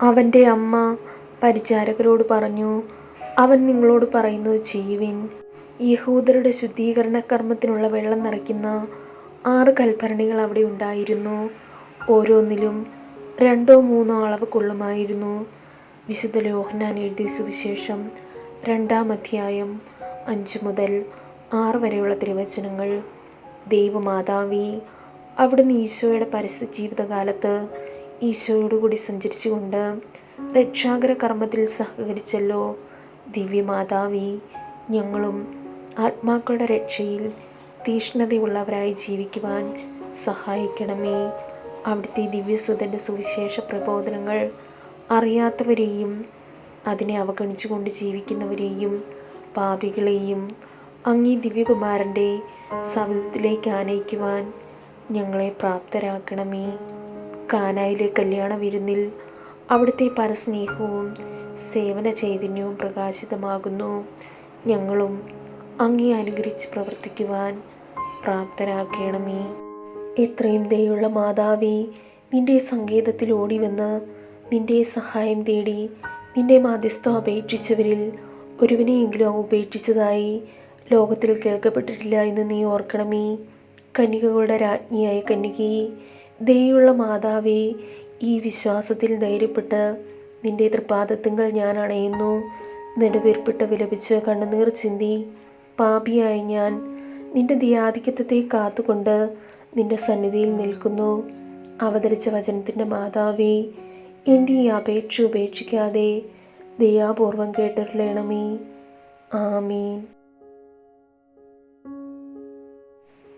അവന്റെ അമ്മ പരിചാരകരോട് പറഞ്ഞു അവൻ നിങ്ങളോട് പറയുന്നത് ജീവിൻ യഹൂദരുടെ ശുദ്ധീകരണ കർമ്മത്തിനുള്ള വെള്ളം നിറയ്ക്കുന്ന ആറ് കൽഭരണികൾ അവിടെ ഉണ്ടായിരുന്നു. ഓരോന്നിലും രണ്ടോ മൂന്നോ അളവ് കൊള്ളുമായിരുന്നു. വിശുദ്ധ ലോഹനാൻ എഴുതിയ സുവിശേഷം രണ്ടാം അധ്യായം അഞ്ച് മുതൽ ആറ് വരെയുള്ള തിരുവചനങ്ങൾ. ദൈവമാതാവി അവിടുന്ന് ഈശോയുടെ പരസ്യ ജീവിതകാലത്ത് ഈശോയോടുകൂടി സഞ്ചരിച്ചുകൊണ്ട് രക്ഷാകര കർമ്മത്തിൽ സഹകരിച്ചല്ലോ. ദിവ്യമാതാവി ഞങ്ങളും ആത്മാക്കളുടെ രക്ഷയിൽ തീഷ്ണതയുള്ളവരായി ജീവിക്കുവാൻ സഹായിക്കണമേ. അവിടുത്തെ ദിവ്യസുതന്റെ സുവിശേഷ പ്രബോധനങ്ങൾ അറിയാത്തവരെയും അതിനെ അവഗണിച്ചുകൊണ്ട് ജീവിക്കുന്നവരെയും പാപികളെയും അങ്ങീ ദിവ്യകുമാരന്റെ സവിധത്തിലേക്ക് ആനയിക്കുവാൻ ഞങ്ങളെ പ്രാപ്തരാക്കണമേ. കാനായിലെ കല്യാണ വിരുന്നിൽ അവിടുത്തെ പരസ്നേഹവും സേവന ചൈതന്യവും പ്രകാശിതമാകുന്നു. ഞങ്ങളും അങ്ങേ അനുകരിച്ച് പ്രവർത്തിക്കുവാൻ പ്രാപ്തരാക്കണമേ എത്രയും ദയുള്ള മാതാവേ നിന്റെ സങ്കേതത്തിൽ ഓടിവന്ന് നിന്റെ സഹായം തേടി നിന്റെ മാധ്യസ്ഥം അപേക്ഷിച്ചവരിൽ ഒരുവനെയെങ്കിലും ഉപേക്ഷിച്ചതായി ലോകത്തിൽ കേൾക്കപ്പെട്ടിട്ടില്ല എന്ന് നീ ഓർക്കണമേ. കന്യകകളുടെ രാജ്ഞിയായ കന്യകയെ ദയുള്ള മാതാവേ ഈ വിശ്വാസത്തിൽ ധൈര്യപ്പെട്ട് നിന്റെ തൃപാദത്വങ്ങൾ ഞാൻ അണയുന്നു. നെടുവേർപ്പിട്ട് വിലപിച്ച് കണ്ണുനീർ ചിന്തി. പാപിയായ ഞാൻ നിന്റെ ദിയാധിക്യത്തെ കാത്തുകൊണ്ട് നിന്റെ സന്നിധിയിൽ നിൽക്കുന്നു. അവതരിച്ച വചനത്തിന്റെ മാതാവേ എന്റെ ഈ അപേക്ഷ ഉപേക്ഷിക്കാതെ ദയാപൂർവം കേട്ടിട്ടുള്ളണമേ ആമീൻ.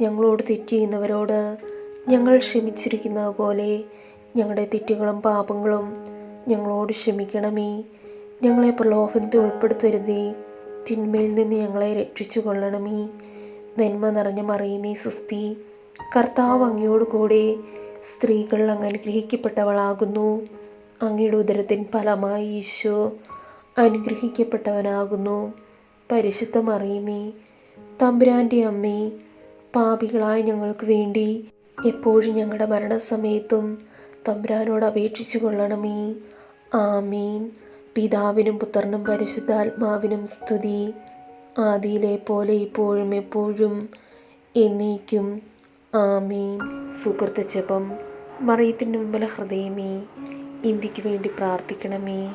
ഞങ്ങളോട് തെറ്റ് ചെയ്യുന്നവരോട് ഞങ്ങൾ ക്ഷമിച്ചിരിക്കുന്നത് പോലെ ഞങ്ങളുടെ തെറ്റുകളും പാപങ്ങളും ഞങ്ങളോട് ക്ഷമിക്കണമേ. ഞങ്ങളെ പ്രലോഭനത്തിൽ ഉൾപ്പെടുത്തരുതേ. തിന്മയിൽ നിന്ന് ഞങ്ങളെ രക്ഷിച്ചു കൊള്ളണമേ നന്മ നിറഞ്ഞ മറിയുമേ സുസ്തി. കർത്താവ് അങ്ങയോട് കൂടെ സ്ത്രീകൾ അങ്ങ് അനുഗ്രഹിക്കപ്പെട്ടവളാകുന്നു. അങ്ങയുടെ ഉദരത്തിൻ ഫലമായി ഈശോ അനുഗ്രഹിക്കപ്പെട്ടവനാകുന്നു. പരിശുദ്ധ മറിയുമേ തമ്പുരാന്റെ അമ്മേ പാപികളായ ഞങ്ങൾക്ക് വേണ്ടി എപ്പോഴും ഞങ്ങളുടെ മരണസമയത്തും തമ്പുരാനോട് അപേക്ഷിച്ചു കൊള്ളണമേ. ആമീൻ. പിതാവിനും പുത്രനും പരിശുദ്ധാത്മാവിനും സ്തുതി. ആദിയിലെ പോലെ ഇപ്പോഴും എപ്പോഴും എന്നേക്കും. ആമീൻ. സുഹൃത്ത് ജപം. മറിയത്തിന്റെ മുമ്പിലെ ഹൃദയമേ ഇന്ത്യയ്ക്ക് വേണ്ടി പ്രാർത്ഥിക്കണമേ.